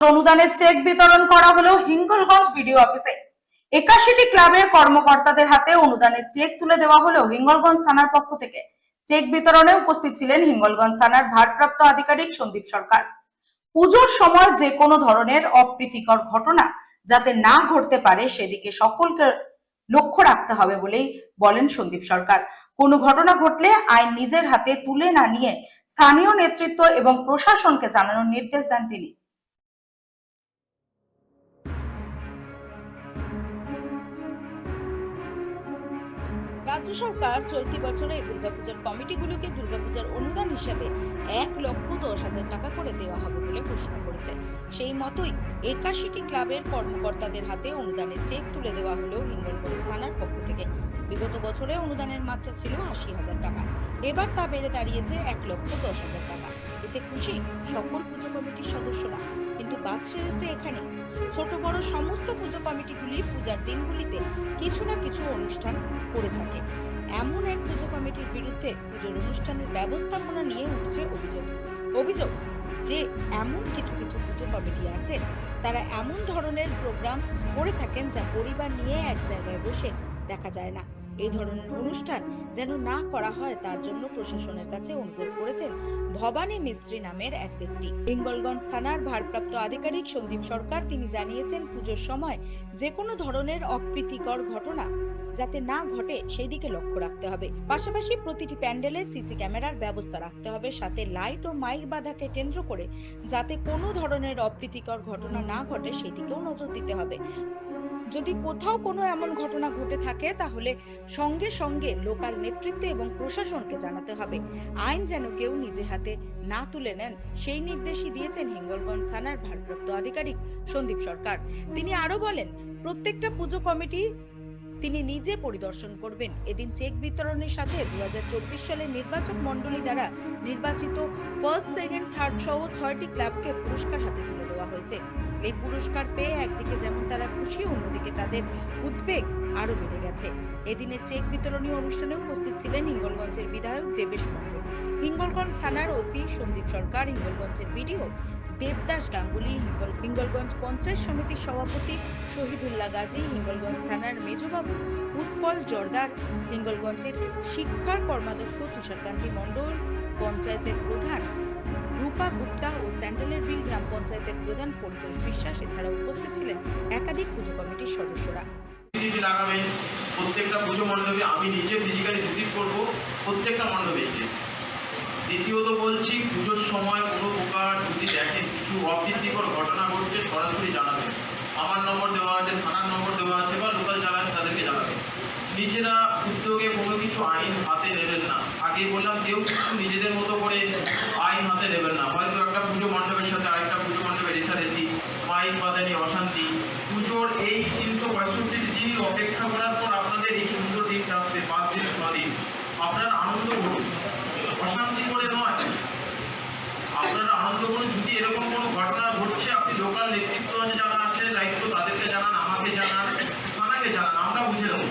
অনুদানের চেক বিতরণ করা হলো হিঙ্গলগঞ্জ বিডিও অফিসে। একাশিটি ক্লাবের কর্মকর্তাদের হাতে অনুদানের চেক তুলে দেওয়া হলো হিঙ্গলগঞ্জ থানার পক্ষ থেকে। চেক বিতরণে উপস্থিত ছিলেন হিঙ্গলগঞ্জ থানার ভারপ্রাপ্ত আধিকারিক সন্দীপ সরকার। পুজোর সময় যে কোনো ধরনের অপ্রীতিকর ঘটনা যাতে না ঘটতে পারে, সেদিকে সকলকে লক্ষ্য রাখতে হবে বলেই বলেন সন্দীপ সরকার। কোনো ঘটনা ঘটলে আইন নিজের হাতে তুলে না নিয়ে স্থানীয় নেতৃত্ব এবং প্রশাসনকে জানানোর নির্দেশ দেন তিনি। রাজ্য সরকার চলতি বছরে দুর্গাপূজার কমিটিগুলোকে দুর্গাপূজার অনুদান হিসাবে এক লক্ষ দশ হাজার টাকা করে দেওয়া হবে বলে ঘোষণা করেছে। সেই মতোই একাশিটি ক্লাবের কর্মকর্তাদের হাতে অনুদানের চেক তুলে দেওয়া হলো হিঙ্গলগঞ্জ থানার পক্ষ থেকে। বিগত বছরে অনুদানের মাত্রা ছিল আশি হাজার টাকা। এবার তা বেড়ে দাঁড়িয়েছে এক লক্ষ দশ হাজার টাকা। এতে খুশি সকল পুজো কমিটির সদস্যরা। কিন্তু বাদ সেরেছে এখানে। ছোট বড় সমস্ত পুজো কমিটিগুলি পূজার দিনগুলিতে কিছু না কিছু অনুষ্ঠান করে থাকে। এমন এক পুজো কমিটির বিরুদ্ধে পুজোর অনুষ্ঠানের ব্যবস্থাপনা নিয়ে উঠছে অভিযোগ। অভিযোগ যে এমন কিছু কিছু পুজো কমিটি আছে, তারা এমন ধরনের প্রোগ্রাম করে থাকেন যা পরিবার নিয়ে এক জায়গায় বসে দেখা যায় না। এই ধরনের অনুষ্ঠান যেন না করা হয়, তার জন্য প্রশাসনের কাছে অনুরোধ করেছেন ভবানী মিস্ত্রি নামের এক ব্যক্তি। বেঙ্গলগঞ্জ থানার ভারপ্রাপ্ত আধিকারিক সন্দীপ সরকার তিনি জানিয়েছেন, পুজোর সময় যে কোনো ধরনের অপ্রীতিকর ঘটনা যাতে না ঘটে সেই দিকে লক্ষ্য রাখতে হবে। পাশাপাশি প্রতিটি প্যান্ডেলে সিসি ক্যামেরার ব্যবস্থা রাখতে হবে, সাথে লাইট ও মাইক বাধাকে কেন্দ্র করে যাতে কোনো ধরনের অপ্রীতিকর ঘটনা না ঘটে সেই দিকেও নজর দিতে হবে। যদি কোথাও কোনো এমন ঘটনা ঘটে থাকে, তাহলে সঙ্গে সঙ্গে লোকাল নেতৃত্ব এবং প্রশাসনকে জানাতে হবে। আইন যেন কেউ নিজে হাতে না তুলে নেন, সেই নির্দেশই দিয়েছেন হিঙ্গলগঞ্জ থানার ভারপ্রাপ্ত আধিকারিক সন্দীপ সরকার। তিনি আরও বলেন, প্রত্যেকটা পুজো কমিটি তিনি নিজে পরিদর্শন করবেন। এদিন চেক বিতরণের সাথে দু সালের নির্বাচক মণ্ডলী দ্বারা নির্বাচিত ফার্স্ট সেকেন্ড থার্ড সহ ছয়টি ক্লাবকে পুরস্কার হাতে তুলে দেওয়া হয়েছে। এই পুরস্কার পেয়ে একদিকে যেমন তারা খুশি, অন্যদিকে তাদের উদ্বেগ আরও বেড়ে গেছে। এদিনের চেক বিতরণী অনুষ্ঠানে উপস্থিত ছিলেন হিঙ্গলগঞ্জের বিধায়ক দেবেশ মণ্ডল। হিঙ্গলগঞ্জ থানার ওসি সন্দীপ সরকার, হিঙ্গলগঞ্জের বিডিও দেবদাস গাঙ্গুলি, হিঙ্গল হিঙ্গলগঞ্জ পঞ্চায়েত সমিতির সভাপতি শহীদুল্লাহ গাজী, হিঙ্গলগঞ্জ থানার মেজবাবু উৎপল জর্দার, হিঙ্গলগঞ্জের শিক্ষার কর্মাধ্যক্ষ তুষারকান্তি মণ্ডল, পঞ্চায়েতের প্রধান রূপা গুপ্তা ও স্যান্ডেলের বিল গ্রাম পঞ্চায়েতের প্রধান পরিতোষ বিশ্বাস এছাড়া উপস্থিত ছিলেন একাধিক পুজো কমিটির সদস্যরা। প্রত্যেকটা পুজো মণ্ডপে আমি নিজে ফিজিক্যালি ভিজিট করব, প্রত্যেকটা মণ্ডপে। দ্বিতীয়ত বলছি, পুজোর সময় কোনো প্রকার যদি দেখেন কিছু অপ্রীতিকর ঘটনা ঘটছে, সরাসরি জানাবেন। আমার নম্বর দেওয়া আছে, থানার নম্বর দেওয়া আছে বা লোকাল যারা তাদেরকে জানাবেন। নিজেরা উদ্যোগে কোনো কিছু আইন হাতে নেবেন না। আগে বললাম, কেউ কিছু নিজেদের মতো করে আইন হাতে নেবেন না। হয়তো একটা পুজো মণ্ডপের সাথে আরেকটা পুজো মণ্ডপে রেশারেশি মাইক বাদানি অশান্তি। পুজোর এই তিনশো পঁয়ষট্টি দিন অপেক্ষা করার পর আপনাদের এই সুন্দর দিন আসবে, পাঁচ দিন, ছ দিন। আপনারা আনন্দ করুন। লোকাল নেতৃত্ব যারা আছে, দায়িত্ব তাদেরকে জানান, আমাকে জানান থানাকে জানান, আমরা বুঝে নেব।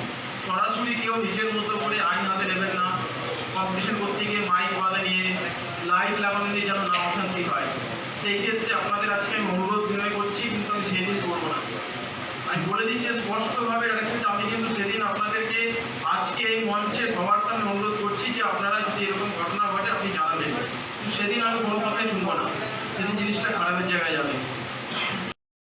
সরাসরি কেউ নিজের মতো করে আইন হাতে নেবেন না। কম্পিটিশন করতে গিয়ে মাইক বাধা নিয়ে, লাইট লাগানো নিয়ে যেন না অশান্তি হয়। সেই ক্ষেত্রে আপনাদের আজকে আমি অনুরোধ বিনয় করছি, কিন্তু আমি সেদিন করব না। আমি বলে দিচ্ছি, স্পষ্টভাবে এটা কিন্তু আমি কিন্তু সেদিন আপনাদেরকে আজকে এই মঞ্চে সবার সামনে অনুরোধ করছি যে আপনারা যদি এরকম ঘটনা ঘটে, আপনি জানাবেন। সেদিন আমি কোনো কথাই শুনব না। সেদিন জিনিসটা খারাপের জায়গায় যাবে।